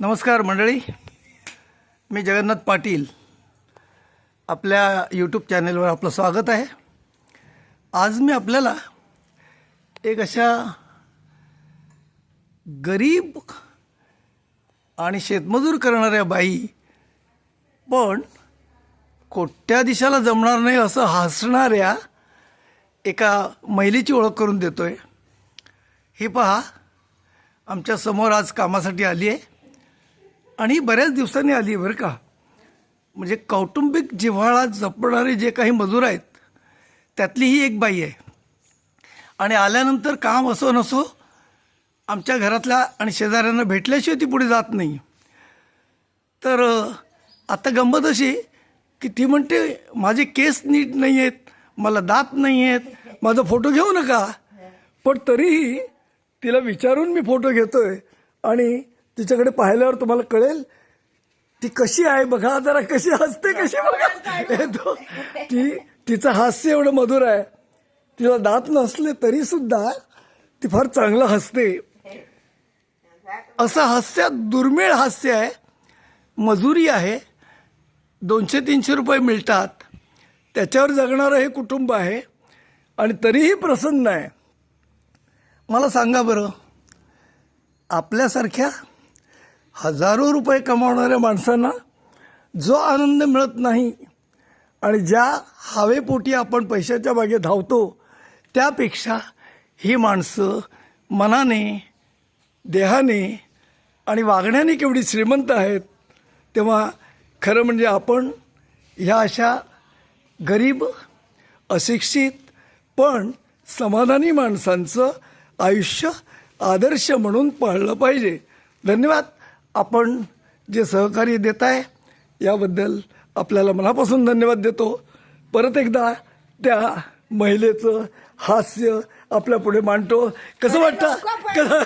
नमस्कार मंडळी. मी जगन्नाथ पाटील. आपल्या यूट्यूब चॅनेलवर आपलं स्वागत आहे. आज मी आपल्याला एक अशा गरीब आणि शेतमजूर करणाऱ्या बाई पण कोट्या दिशाला जमणार नाही असं हसणाऱ्या एका महिलेची ओळख करून देतो आहे ही पहा आमच्यासमोर आज कामासाठी आली आहे आणि बऱ्याच दिवसांनी आली आहे बरं का. म्हणजे कौटुंबिक जिव्हाळा जपणारे जे काही मजूर आहेत त्यातली ही एक बाई आहे. आणि आल्यानंतर काम असो नसो आमच्या घरातल्या आणि शेजाऱ्यांना भेटल्याशिवाय ती पुढे जात नाही. तर आता गंमत अशी की ती म्हणते माझे केस नीट नाही आहेत मला दात नाही आहेत माझा फोटो घेऊ नका. पण तरीही तिला विचारून मी फोटो घेतो आहे आणि तिच्याकडे पाहिल्यावर तुम्हाला कळेल ती कशी आहे बघा जरा कशी हसते कशी बघा. हे तो- ती तिचं हास्य एवढं मधुर आहे. तिला दात नसले तरी सुद्धा ती फार चांगलं हसते. असं हास्य दुर्मिळ हास्य आहे. मजुरी आहे. दोनशे तीनशे रुपये मिळतात. त्याच्यावर जगणारं हे कुटुंब आहे. आणि तरीही प्रसन्न आहे. मला सांगा बरं आपल्यासारख्या हजारो रुपये कमावणाऱ्या माणसांना जो आनंद मिळत नाही आणि ज्या हवेपोटी आपण पैशाच्या मागे धावतो त्यापेक्षा ही माणसं मनाने देहाने आणि वागण्याने केवढी श्रीमंत आहेत तेव्हा खरं म्हणजे आपण ह्या अशा गरीब अशिक्षित पण समाधानी माणसांचं आयुष्य आदर्श म्हणून पाळलं पाहिजे. धन्यवाद. आपण जे सहकार्य देत आहे याबद्दल आपल्याला मनापासून धन्यवाद देतो. परत एकदा त्या महिलेचं हास्य आपल्या पुढे मांडतो. कसं वाटतं? कसं